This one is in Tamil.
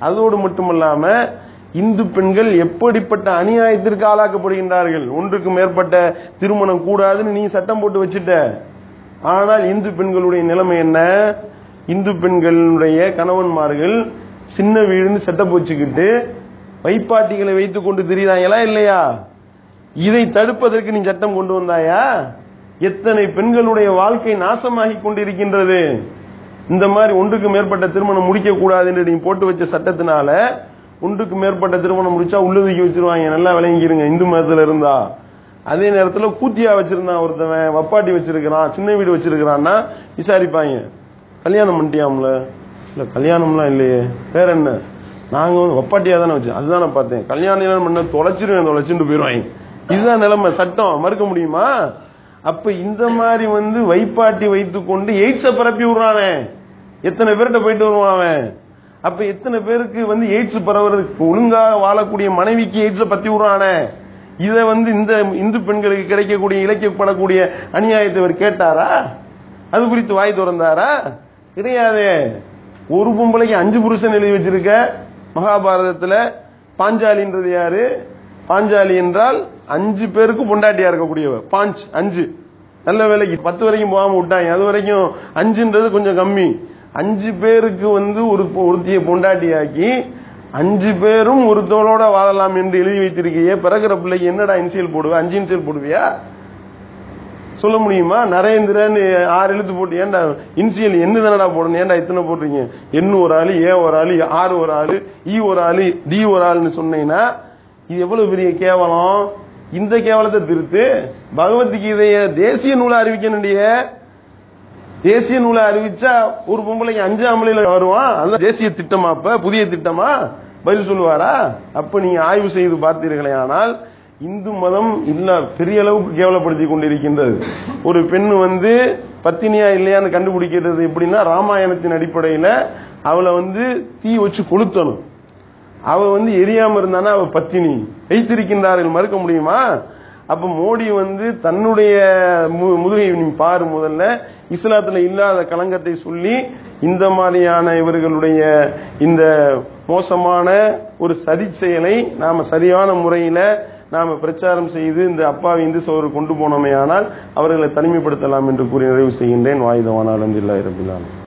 அதோடு மட்டுமல்லாம இந்து பெண்கள் எப்படிப்பட்ட அநியாயத்திற்கு ஆளாக்கப்படுகின்றார்கள்? ஒன்றுக்கு மேற்பட்ட திருமணம் கூடாதுன்னு நீ சட்டம் போட்டு வச்சுட்ட. ஆனால் இந்து பெண்களுடைய நிலைமை என்ன? இந்து பெண்களுடைய கணவன்மார்கள் சின்ன வீடுன்னு சட்டம் போச்சுக்கிட்டு வைப்பாட்டிகளை வைத்துக் கொண்டு திரியிறாங்களா இல்லையா? இதை தடுப்பதற்கு நீ சட்டம் கொண்டு வந்தாயா? எத்தனை பெண்களுடைய வாழ்க்கை நாசமாகி கொண்டிருக்கின்றது? இந்த மாதிரி ஒன்றுக்கு மேற்பட்ட திருமணம் முடிக்க கூடாது என்று நீங்க போட்டு வச்ச சட்டத்தினால ஒன்றுக்கு மேற்பட்ட திருமணம் முடிச்சா உள்ளதுக்கி வச்சிருவாங்க. நல்லா விளங்கிருங்க. இந்து மதத்துல இருந்தா. அதே நேரத்துல கூத்தியா வச்சிருந்தான் ஒருத்தவன். வப்பாட்டி வச்சிருக்கிறான். சின்ன வீடு வச்சிருக்கிறான்னா விசாரிப்பாங்க. கல்யாணம் பண்ணிட்டியாம்ல? இல்ல கல்யாணம்லாம் இல்லையே. வேற என்ன? நாங்க வந்து வப்பாட்டியா தானே வச்சு அதுதான் நான் பார்த்தேன். கல்யாணம் பண்ண தொலைச்சிருவேன் தொலைச்சுட்டு போயிருவாங்க. இதுதான் நிலைமை. சட்டம். மறுக்க முடியுமா? அப்ப இந்த மாதிரி வந்து வைப்பாட்டி வைத்துக்கொண்டு எய்ட்ஸ பரப்பி விடுறானே. எத்தனை பேர்கிட்ட போயிட்டு வருவான் அவன்? அப்ப எத்தனை பேருக்கு வந்து எய்ட்ஸ் பரவுறதுக்கு ஒழுங்காக வாழக்கூடிய மனைவிக்கு எய்ட்ஸ பத்தி விடுறானே? இதை வந்து இந்த இந்து பெண்களுக்கு கிடைக்கக்கூடிய இலக்கியப்படக்கூடிய அநியாயத்தை இவர் கேட்டாரா? அது குறித்து வாய் திறந்தாரா? கிடையாதே. ஒரு பொம்பளைக்கு அஞ்சு புருஷன் எழுதி வச்சிருக்க மகாபாரதத்துல பாஞ்சாலின்றது யாரு? பாஞ்சாலி என்றால் அஞ்சு பேருக்கு பொண்டாட்டியா இருக்கக்கூடியவ பாஞ்ச் அஞ்சு. நல்ல வேலைக்கு பத்து வரைக்கும் போகாம விட்டாங்க. அது வரைக்கும் அஞ்சுன்றது கொஞ்சம் கம்மி. அஞ்சு பேருக்கு வந்து ஒரு ஒருத்தியை பொண்டாட்டியாக்கி அஞ்சு பேரும் ஒருத்தவளோட வாழலாம் என்று எழுதி வைத்திருக்கையே பிறகுற பிள்ளைக்கு என்னடா இன்சியல் போடுவ? அஞ்சு இன்சியல் போடுவியா? சொல்ல முடியுமா? நரேந்திரன் ஆறு எழுத்து போட்டு ஏன்டா இன்சியல் என்ன தானடா போடணும்? ஏன்டா இத்தனை போடுறீங்க எண்ணு ஒரு ஆளு ஏ ஒரு ஆளு ஆறு ஒரு ஆளு ஈ ஒரு ஆளு டி ஒரு ஆளுன்னு சொன்னீங்கன்னா இது எவ்வளவு பெரிய கேவலம்? இந்த கேவலத்தை திருத்து பகவத்கீதைய தேசிய நூலை அறிவிக்கணுண்டிய தேசிய நூலை அறிவிச்சா ஒரு பொம்பளைக்கு அஞ்சு அமலையில வருவான். அந்த தேசிய திட்டமா அப்ப? புதிய திட்டமா? பதில் சொல்லுவாரா? அப்ப நீங்க ஆய்வு செய்து பார்த்தீர்களே ஆனால் இந்து மதம் இல்ல பெரிய அளவுக்கு கேவலப்படுத்தி கொண்டிருக்கின்றது. ஒரு பெண் வந்து பத்தினியா இல்லையான்னு கண்டுபிடிக்கிறது எப்படின்னா ராமாயணத்தின் அடிப்படையில அவளை வந்து தீ வச்சு கொளுத்தணும். அவ வந்து எரியாம இருந்தானா? அவ பத்தினி வைத்திருக்கின்றார்கள். மறுக்க முடியுமா? அப்ப மோடி வந்து தன்னுடைய மு- முதுகை நீ பாரு முதல்ல. இஸ்லாத்துல இல்லாத களங்கத்தை சொல்லி இந்த மாதிரியான இவர்களுடைய இந்த மோசமான ஒரு சதி செயலை நாம சரியான முறையில நாம பிரச்சாரம் செய்து இந்த அப்பாவி இந்து சோறு கொண்டு போனோமே ஆனால் அவர்களை தனிமைப்படுத்தலாம் என்று கூறி நிறைவு செய்கின்றேன். வாயுதவானால் அலந்தில்லா இருப்பில்லாம்